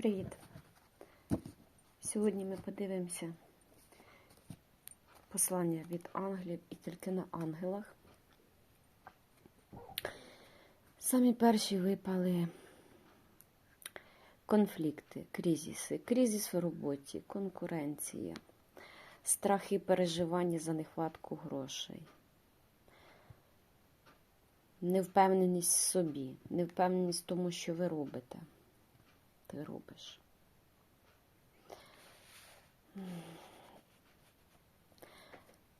Привіт! Сьогодні ми подивимося послання від ангелів і тільки на ангелах. Самі перші випали конфлікти, кризиси, кризис в роботі, конкуренція, страхи переживання за нехватку грошей. Невпевненість в собі, невпевненість в тому, що ви робите. Ти робиш.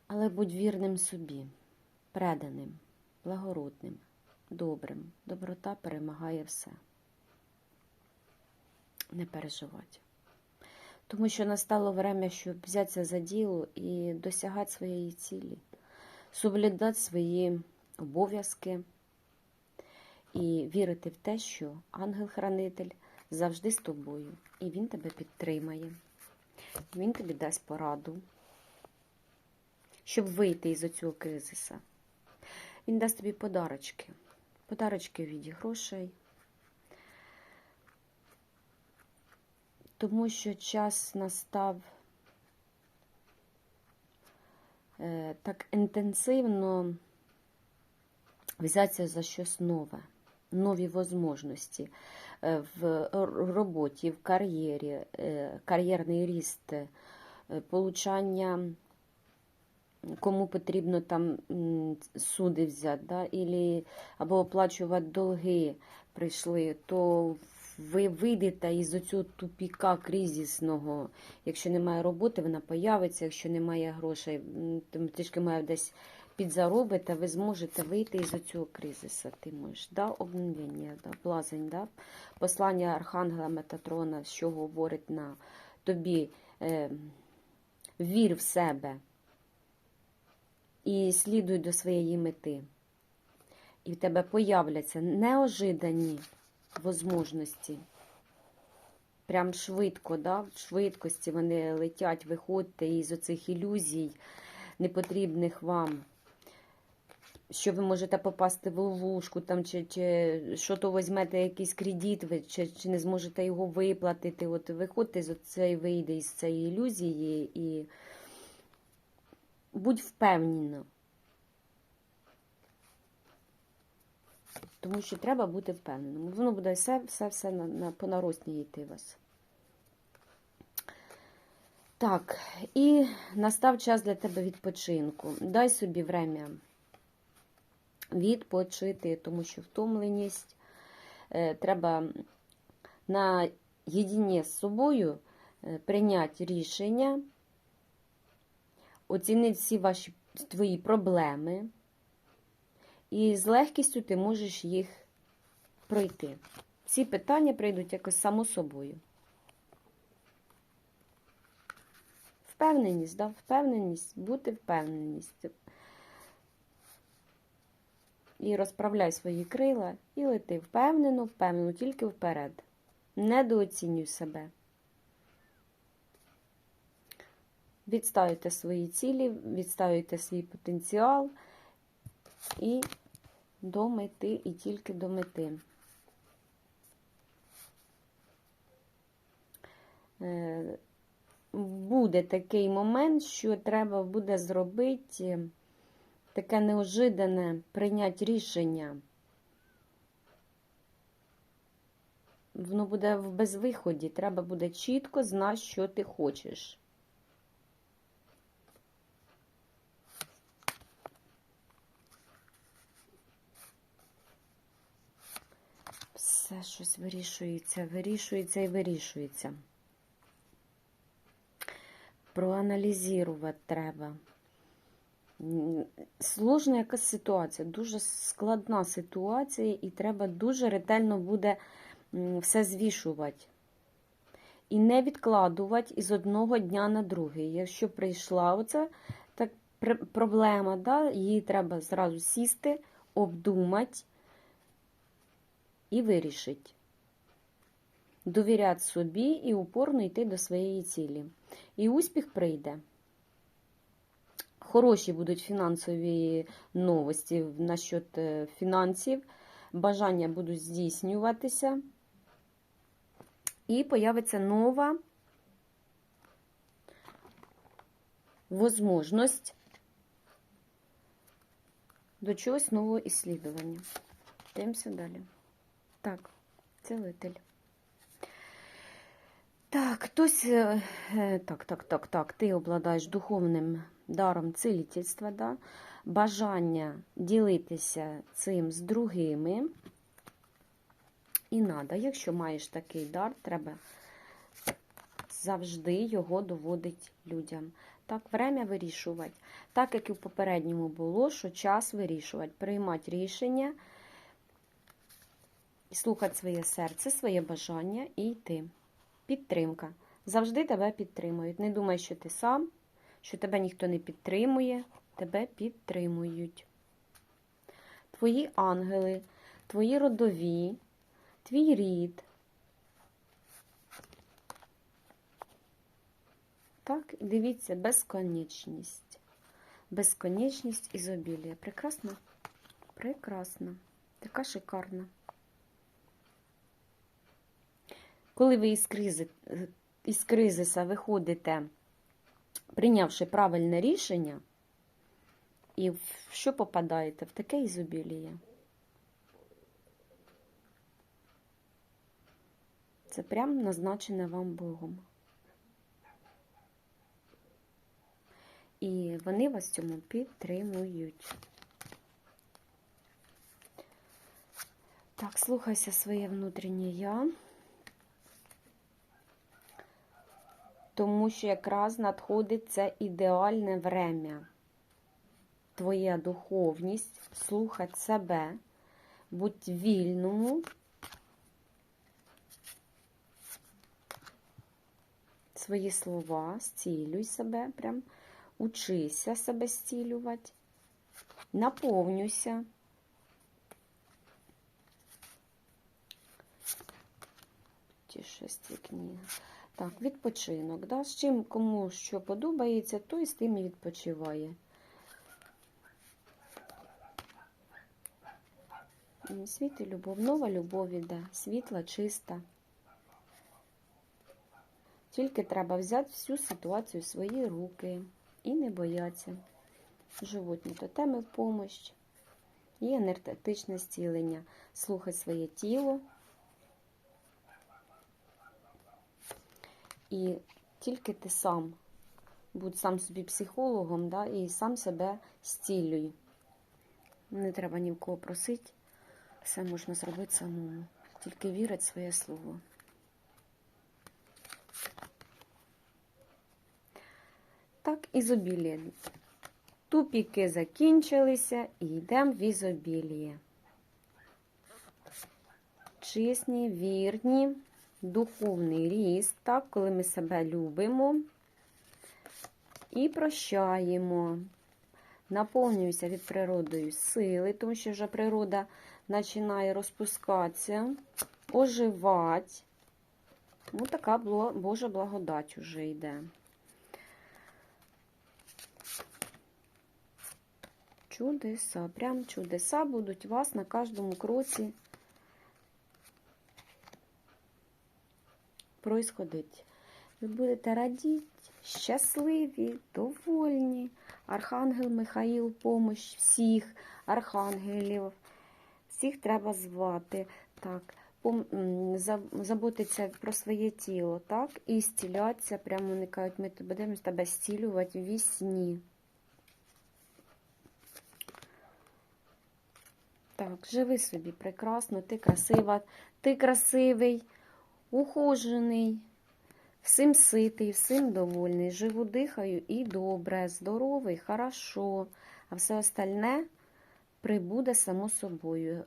Але будь вірним собі, преданим, благородним, добрим. Доброта перемагає все. Не переживати. Тому що настало время, щоб взятися за діло і досягати своєї цілі, соблюдати свої обов'язки і вірити в те, що ангел-хранитель завжди з тобою, і він тебе підтримає. Він тобі дасть пораду, щоб вийти із оцього кризиса. Він дасть тобі подарочки. Подарочки в віді грошей. Тому що час настав е, так інтенсивно взятися за щось нове, нові можливості в роботі, в кар'єрі, кар'єрний ріст, е, получання, кому потрібно там суди взяти, да, або оплачувати долги прийшли, то ви вийдете із оцього тупіка кризисного. Якщо немає роботи, вона появиться, якщо немає грошей, трішки має десь підзаробите, ви зможете вийти із цього кризису. Ти можеш, да? обновлення, да? блазень, да? послання Архангела Метатрона, що говорить на тобі, е, вір в себе і слідуй до своєї мети. І в тебе появляться неожидані можливості. Прям швидко, да? в швидкості вони летять, виходьте із оцих ілюзій, непотрібних вам що ви можете попасти в ловушку, там, чи чи що то візьмете якийсь кредит, ви, чи чи не зможете його виплатити. От Виходьте з цієї вийде із цієї ілюзії і будь впевнена. Тому що треба бути впевненим. Воно буде все все, все на, на, по наростні йти вас. Так, і настав час для тебе відпочинку. Дай собі время відпочити, тому що втомленість е, треба на єдині з собою е, прийняти рішення, оцінити всі ваші твої проблеми, і з легкістю ти можеш їх пройти. Ці питання прийдуть якось само собою. Впевненість, да? впевненість, бути впевненість і розправляй свої крила і лети впевнено, впевнено, тільки вперед. Недооцінюй себе. Відставуйте свої цілі, відставуйте свій потенціал і до мети, і тільки до мети. Е, буде такий момент, що треба буде зробити таке неожидане прийняти рішення. Воно буде в безвиході, треба буде чітко знати, що ти хочеш. Все щось вирішується, вирішується і вирішується. Проаналізувати треба. Сложна якась ситуація, дуже складна ситуація, і треба дуже ретельно буде все звішувати. І не відкладувати із одного дня на другий. Якщо прийшла оця так, проблема, да, її треба зразу сісти, обдумати і вирішити. Довіряти собі і упорно йти до своєї цілі. І успіх прийде. Хороші будуть фінансові новості насчет е, фінансів, бажання будуть здійснюватися. і появиться нова возможність до чогось нового іслідування. Дивимося далі. Так, цілитель. Так, хтось. е, е, Так, так, так, так. Ти обладаєш духовним даром цілительства, да? бажання ділитися цим з другими. І надо, якщо маєш такий дар, треба завжди його доводить людям. Так, время вирішувати. Так, як і в попередньому було, що час вирішувати, приймати рішення, слухати своє серце, своє бажання і йти. Підтримка. Завжди тебе підтримують. Не думай, що ти сам, що тебе ніхто не підтримує, тебе підтримують. Твої ангели, твої родові, твій рід. Так, дивіться, безконечність. Безконечність ізобілія. Прекрасно? Прекрасно. Така шикарна. Коли ви із, кризи, із кризиса виходите, прийнявши правильне рішення, і в що попадаєте? В таке ізобіліє. Це прям назначене вам Богом. І вони вас цьому підтримують. Так, слухайся своє внутрішнє я. Тому що якраз надходить це ідеальне время. Твоя духовність, слухати себе, будь вільному. Свої слова, зцілюй себе, прям учися себе зцілювати, наповнюйся. Ті шесті книги. Так, відпочинок. Да? З чим кому що подобається, той з тим і відпочиває. Світ і любов, нова любов іде, світла, чиста. Тільки треба взяти всю ситуацію в свої руки і не боятися. Животні тотеми в помощь. І енергетичне зцілення. Слухай своє тіло. І тільки ти сам будь сам собі психологом, да, і сам себе зцілюй. Не треба ні в кого просити. Все можна зробити самому. Тільки вірить своє слово. Так, ізобілія. Тупіки закінчилися і йдемо в ізобіліє. Чесні, вірні, духовний ріст, так, коли ми себе любимо і прощаємо. Наповнююся від природою сили, тому що вже природа починає розпускатися, оживати. Ну, така Божа благодать уже йде. Чудеса, прям чудеса будуть у вас на кожному кроці происходить. Ви будете радіти, щасливі, довольні. Архангел Михаїл, помощь всіх архангелів. Всіх треба звати. Так, заботиться про своє тіло, так, і зцілятися, прямо вони кажуть, ми будемо тебе зцілювати в вісні. Так, живи собі прекрасно, ти красива, ти красивий, ухожений, всім ситий, всім довольний. Живу, дихаю і добре, здоровий, хорошо, а все остальне прибуде само собою.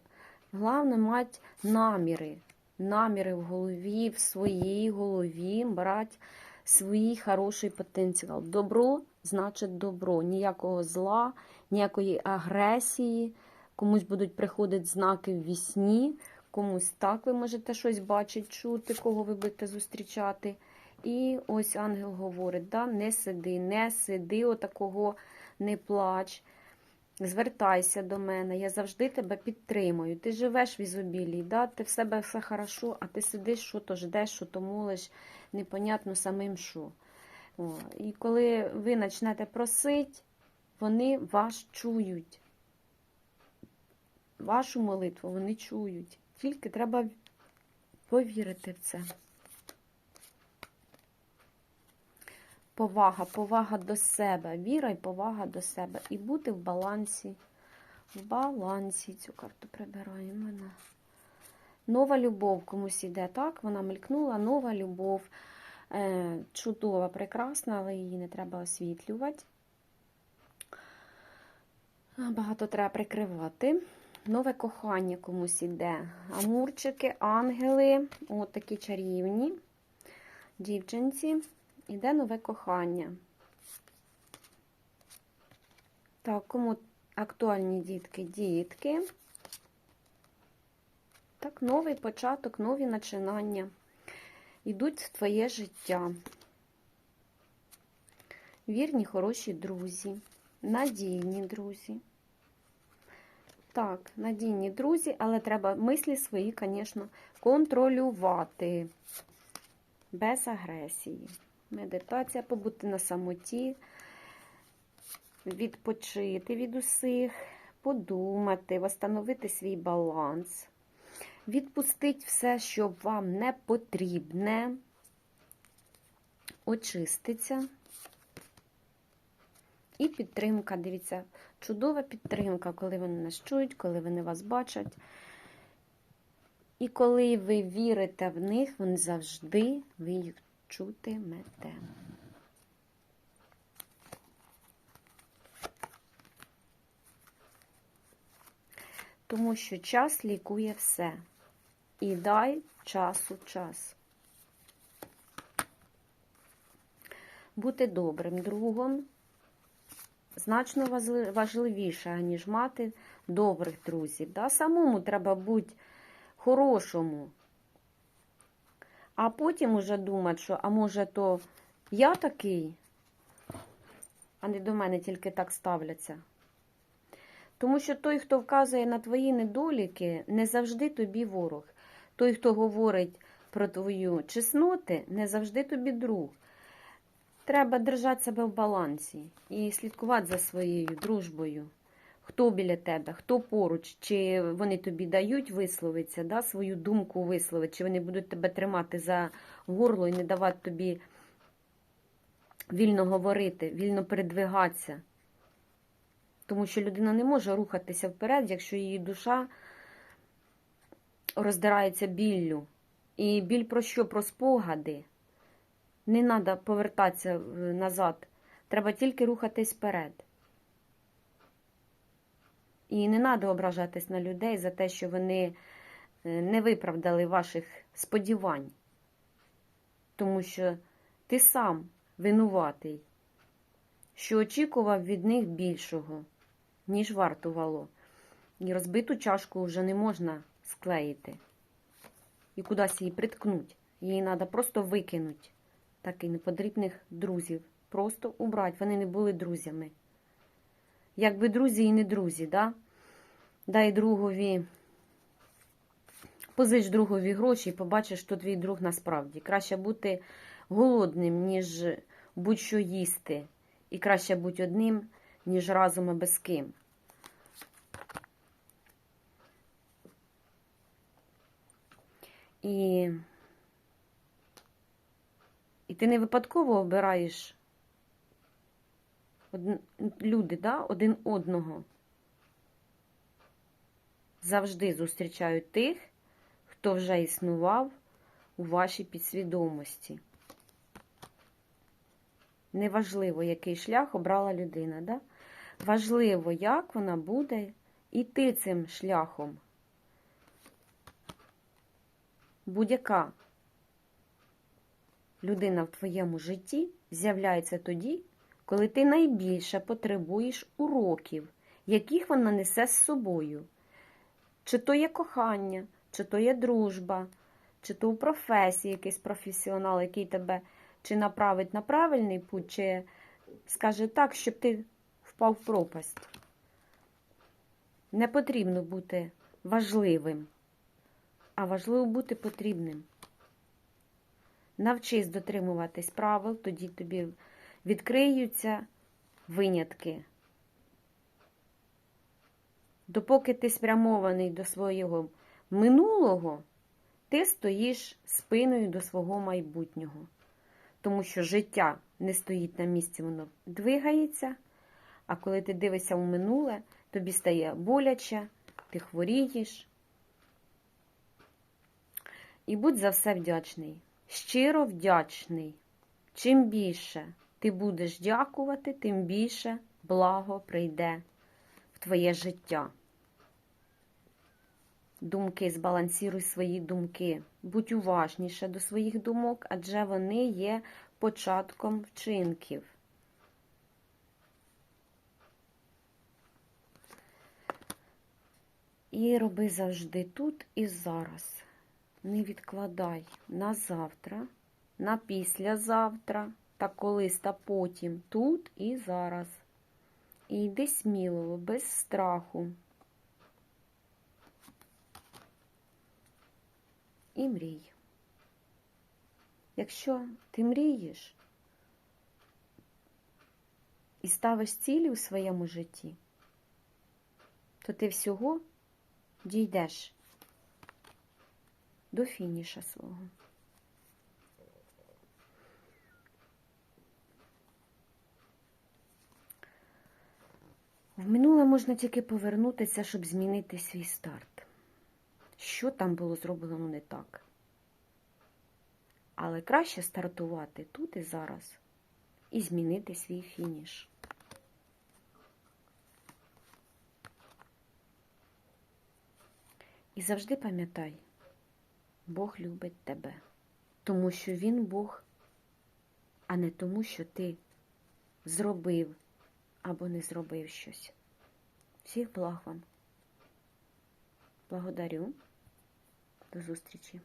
Головне мати наміри, наміри в голові, в своїй голові, брати свій хороший потенціал. Добро значить добро, ніякого зла, ніякої агресії. Комусь будуть приходити знаки в вісні, комусь так ви можете щось бачити, чути, кого ви будете зустрічати. І ось ангел говорить: да, не сиди, не сиди, отакого не плач. Звертайся до мене, я завжди тебе підтримую. Ти живеш в ізобілії, да? ти в себе все хорошо, а ти сидиш, що то ждеш, що то молиш, непонятно самим що. О, і коли ви почнете просити, вони вас чують. Вашу молитву вони чують. Тільки треба повірити в це. Повага, повага до себе, віра і повага до себе. І бути в балансі. В балансі цю карту прибираємо. Нова любов комусь іде, так? Вона мелькнула, нова любов. Е, чудова, прекрасна, але її не треба освітлювати. Багато треба прикривати. Нове кохання комусь іде. Амурчики, ангели, от такі чарівні дівчинці. Іде нове кохання. Так, кому актуальні дітки, дітки. Так, новий початок, нові починання. Йдуть в твоє життя. Вірні, хороші друзі, надійні друзі. Так, надійні друзі, але треба мислі свої, звісно, контролювати без агресії. Медитація, побути на самоті, відпочити від усіх, подумати, встановити свій баланс, відпустити все, що вам не потрібне, очиститься. І підтримка, дивіться, чудова підтримка, коли вони нас чують, коли вони вас бачать. І коли ви вірите в них, вони завжди ви їх чутимете. Тому що час лікує все. І дай часу час. Бути добрим другом значно важливіше, ніж мати добрих друзів. Да? Самому треба бути хорошому. А потім уже думати, що, а може, то я такий, а не до мене тільки так ставляться. Тому що той, хто вказує на твої недоліки, не завжди тобі ворог. Той, хто говорить про твою чесноти, не завжди тобі друг. Треба держати себе в балансі і слідкувати за своєю дружбою. Хто біля тебе, хто поруч, чи вони тобі дають висловитися, да, свою думку висловити, чи вони будуть тебе тримати за горло і не давати тобі вільно говорити, вільно передвигатися. Тому що людина не може рухатися вперед, якщо її душа роздирається біллю. І біль про що? Про спогади. Не треба повертатися назад. Треба тільки рухатись вперед. І не треба ображатись на людей за те, що вони е, не виправдали ваших сподівань. Тому що ти сам винуватий, що очікував від них більшого, ніж вартувало. І розбиту чашку вже не можна склеїти. І кудись її приткнуть. Її треба просто викинути. Так непотрібних друзів. Просто убрати. Вони не були друзями. Якби друзі і не друзі, да? дай другові, позич другові гроші і побачиш, що твій друг насправді. Краще бути голодним, ніж будь-що їсти. І краще бути одним, ніж разом і без ким. І, і ти не випадково обираєш люди, да, один одного завжди зустрічають тих, хто вже існував у вашій підсвідомості. Неважливо, який шлях обрала людина. Да? Важливо, як вона буде йти цим шляхом. Будь-яка людина в твоєму житті з'являється тоді, коли ти найбільше потребуєш уроків, яких вона несе з собою. Чи то є кохання, чи то є дружба, чи то у професії якийсь професіонал, який тебе чи направить на правильний путь, чи скаже так, щоб ти впав в пропасть. Не потрібно бути важливим, а важливо бути потрібним. Навчись дотримуватись правил, тоді тобі відкриються винятки. Допоки ти спрямований до свого минулого, ти стоїш спиною до свого майбутнього. Тому що життя не стоїть на місці, воно двигається. А коли ти дивишся у минуле, тобі стає боляче, ти хворієш. І будь за все вдячний. Щиро вдячний. Чим більше ти будеш дякувати, тим більше благо прийде в твоє життя. Думки, збалансіруй свої думки. Будь уважніше до своїх думок, адже вони є початком вчинків. І роби завжди тут і зараз. Не відкладай на завтра, на післязавтра, та колись та потім, тут і зараз. І йди сміливо, без страху. І мрій. Якщо ти мрієш і ставиш цілі у своєму житті, то ти всього дійдеш до фініша свого. В минуле можна тільки повернутися, щоб змінити свій старт. Що там було зроблено не так? Але краще стартувати тут і зараз і змінити свій фініш. І завжди пам'ятай, Бог любить тебе, тому що Він Бог, а не тому, що ти зробив або не зробив щось. Всіх благ вам. Благодарю. До зустрічі.